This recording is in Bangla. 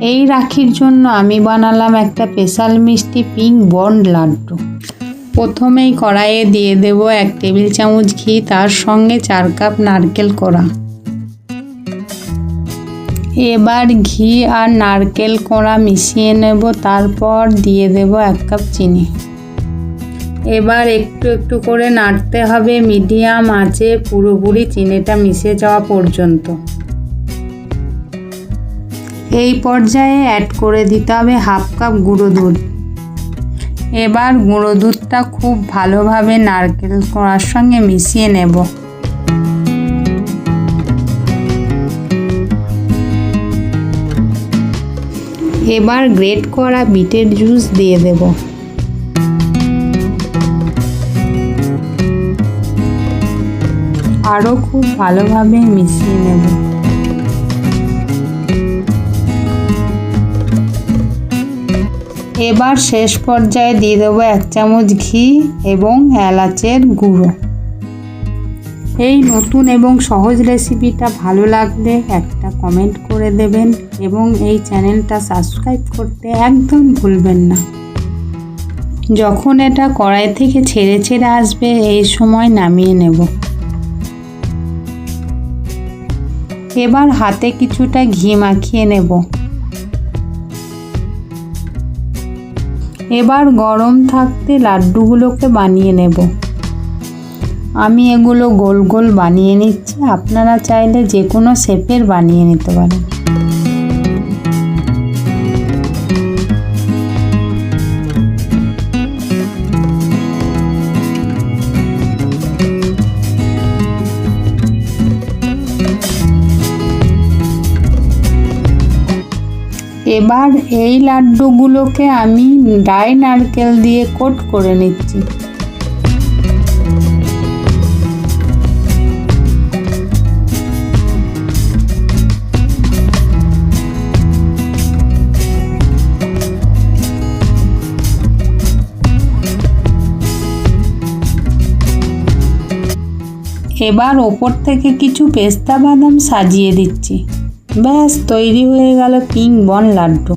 এই রাখির জন্য আমি বানালাম একটা স্পেশাল মিষ্টি পিঙ্ক বন্ড লাড্ডু। প্রথমেই কড়াইয়ে দিয়ে দেব এক টেবিল চামচ ঘি, তার সঙ্গে চার কাপ নারকেল কোড়া। এবার ঘি আর নারকেল কোড়া মিশিয়ে নেব, তারপর দিয়ে দেব এক কাপ চিনি। এবার একটু একটু করে নাড়তে হবে মিডিয়াম আঁচে, পুরোপুরি চিনিটা মিশে যাওয়া পর্যন্ত। এই পর্যায়ে অ্যাড করে দিতে হবে হাফ কাপ গুঁড়ো দুধ। এবার গুঁড়ো দুধটা খুব ভালোভাবে নারকেল কোড়ার সঙ্গে মিশিয়ে নেব। এবার গ্রেট করা বিটের জুস দিয়ে দেব। আরও খুব ভালোভাবে মিশিয়ে নেব। এবার শেষ পর্যায়ে দিয়ে দেবো এক চামচ ঘি এবং এলাচের গুঁড়ো। এই নতুন এবং সহজ রেসিপিটা ভালো লাগলে একটা কমেন্ট করে দেবেন এবং এই চ্যানেলটা সাবস্ক্রাইব করতে একদম ভুলবেন না। যখন এটা কড়াই থেকে ছেড়ে ছেড়ে আসবে, এই সময় নামিয়ে নেব। এবার হাতে কিছুটা ঘি মাখিয়ে নেব। এবার গরম থাকতে লাড্ডুগুলোকে বানিয়ে নেব। আমি এগুলো গোল গোল বানিয়ে নিচ্ছি, আপনারা চাইলে যে কোনো শেপের বানিয়ে নিতে পারেন। এবার এই লাড্ডুগুলোকে আমি ড্রাই নারকেল দিয়ে কোট করে নিচ্ছি। এবার ওপর থেকে কিছু পেস্তা বাদাম সাজিয়ে দিচ্ছি। ব্যাস তৈরি হয়ে গেল পিঙ্ক বন লাড্ডু।